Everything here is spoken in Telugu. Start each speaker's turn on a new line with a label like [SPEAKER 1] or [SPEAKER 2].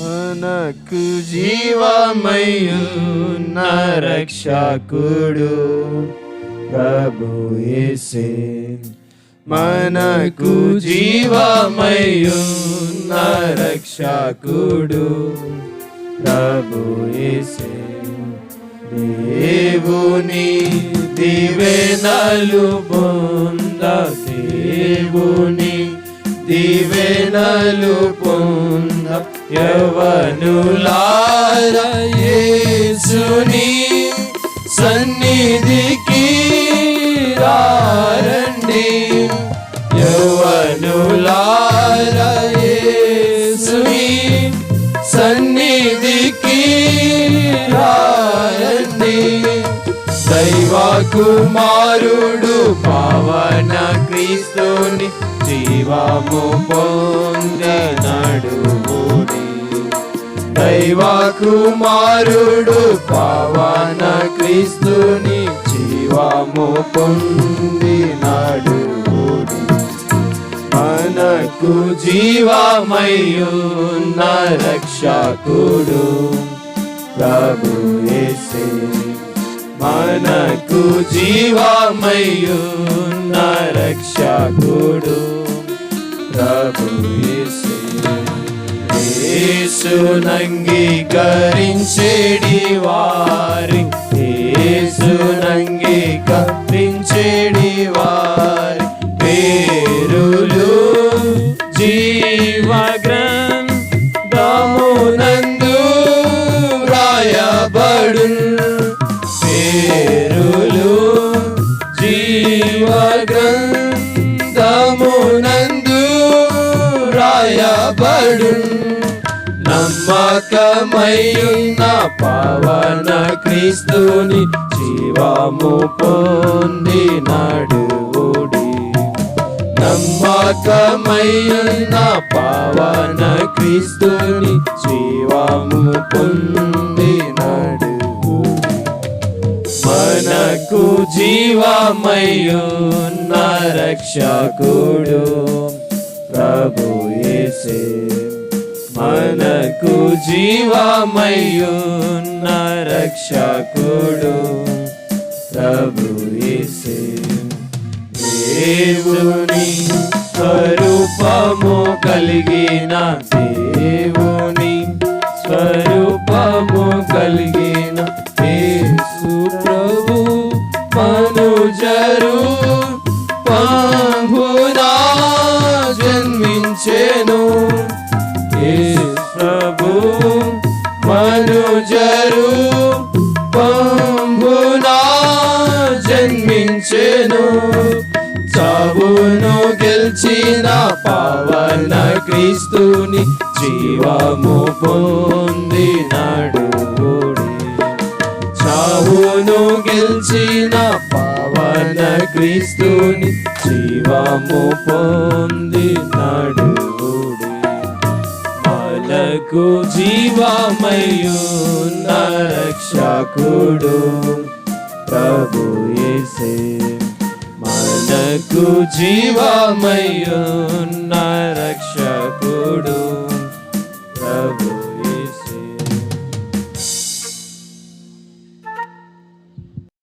[SPEAKER 1] మనకు జీవమయున్న రక్షకుడు ప్రభు యేసే. మనకు జీవమయున్న రక్షకుడు ప్రభు యేసే. దేవుని దివేనలు పొంద దేవుని దివేనలు పొంద యవనులార యేసుని సన్నిధికి రారండి. యవనులార యేసుని సన్నిధికి రారండి. దైవ కుమారుడు పవన క్రీస్తుని జీవము పొంది కుమారుడు పవన క్రీస్తుని జీవము పొందినాడు మనకు జీవమయున్న రక్షకుడు ప్రభు యేసే. మనకు జీవమయున్న రక్షకుడు ప్రభు ఏసే యేసునంగీకరించేడి వారి. యేసునంగీకరించేడి వారి. పేరులు జీవగ్రంథమునందు రాయబడు పేరులు జీవగ్రంథమునందు రాయబడు నమ్మకమయ్యున్న పవన క్రీస్తుని జీవము పొంది పొందినాడు నమ్మకమయ్యున్న పవన క్రీస్తుని జీవము పొంది పొందినాడు మనకు జీవమయ్యున్న రక్షకుడు ప్రభు యేసే. మనకు జీవమయ్యున్న రక్షకుడు ప్రభు యేసే. దేవుని స్వరూపము కలిగిన దేవుని స్వరూపము కలిగిన యేసు ప్రభు మనుజరు పా క్రీస్తుని జీవము పొందినాడు చావును గెలిచిన పవన క్రీస్తుని జీవము పొందినాడు మనకు జీవమయున్న రక్షకుడు ప్రభు యేసే. మనకు జీవమయున్న రక్షకుడు.